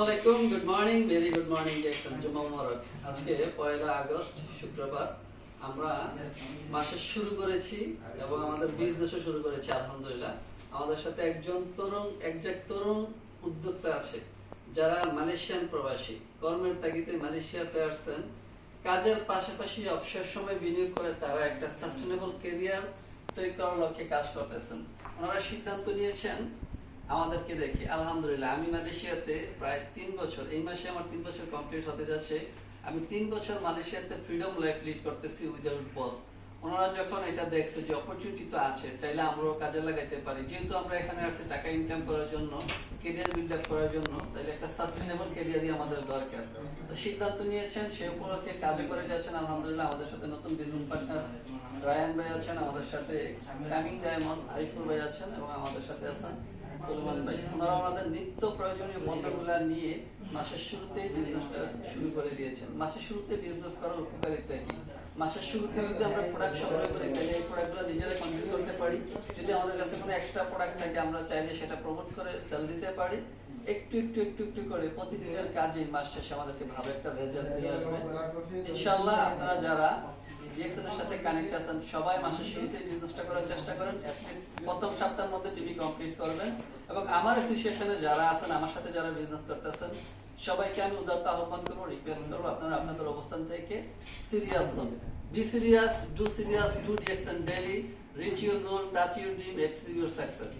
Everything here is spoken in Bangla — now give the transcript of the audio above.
Good morning very good morning আজকে পয়লা আগস্ট, শুক্রবার। আমরা মাসের শুরু করেছি এবং আমাদের বিজনেসও শুরু করেছি, আলহামদুলিল্লাহ। আমাদের সাথে একজন তরুণ একজন তরুণ উদ্যোক্তা আছে, যারা মালয়েশিয়ান প্রবাসী। কর্মের তাগিদে মালয়েশিয়াতে আসছেন। কাজের পাশাপাশি অবসর সময় বিনিয়োগ করে তারা একটা সাস্টেনেবল কেরিয়ার তৈরি করার লক্ষ্যে কাজ করতেছেন। ওনারা সিদ্ধান্ত নিয়েছেন আমাদেরকে দেখে, আলহামদুলিল্লাহ, আমি মালয়েশিয়াতে প্রায় তিন বছর, এই মাসে আমার তিন বছর কমপ্লিট হতে যাচ্ছে। আমি তিন বছর মালয়েশিয়াতে ফ্রিডম লাইফ লিড করতেছি উইদাউট বস ওনারা যখন এটা দেখছে যে অপরচুনিটি তো আছে, চাইলে আমরাও কাজে লাগাইতে পারি। যেহেতু আমরা এখানে আসছি টাকা ইনকাম করার জন্য কেরিয়ার বিল্ড আপ করার জন্য তাহলে একটা সাস্টেনেবল কেরিয়ারই আমাদের দরকার। তো সিদ্ধান্ত নিয়েছেন, সে উপলক্ষে কাজ করে যাচ্ছেন, আলহামদুলিল্লাহ, আমাদের সাথে নতুন বিজনেস পার্টনার রায়ান ভাই আছেন, আমাদের সাথে কামিং ডায়মন্ড আরিফুল ভাই আছেন এবং আমাদের সাথে আছেন সুলেমান ভাই, ওনারা ওনাদের নিত্য প্রয়োজনীয় পণ্যগুলা নিয়ে মাসের বিজনেসটা শুরু করে দিয়েছেন। মাসের শুরুতে বিজনেস করার উপকারিতা কি? মাসের শুরুতে যদি আমরা প্রোডাক্ট সংগ্রহ করে, তাহলে এই প্রোডাক্টগুলো নিজেরা করতে পারি। যদি আমাদের কাছে কোনো এক্সট্রা প্রোডাক্ট থাকে, আমরা চাইলে সেটা প্রমোট করে সেল দিতে পারি। একটু একটু একটু একটু করে প্রতিদিনের কাজে মাস শেষে আমাদেরকে ভালো একটা রেজাল্ট দিয়ে আসবে। ইনশাল্লাহ আপনারা যারা ডিএক্সএনের সাথে কানেক্ট আছেন, সবাই মাসের শুরুতে বিজনেসটা করার চেষ্টা করেন প্রথম সপ্তাহের মধ্যে টিভি কমপ্লিট করবেন। এবং আমার অ্যাসোসিয়েশনে যারা আছেন, আমার সাথে যারা বিজনেস করতেছেন, সবাইকে আমি উদারতা আহ্বান করব রিকোয়েস্ট করব আপনারা আপনাদের অবস্থান থেকে সিরিয়াস হন। Be serious do serious do DXN daily reach your goal touch your dream achieve your success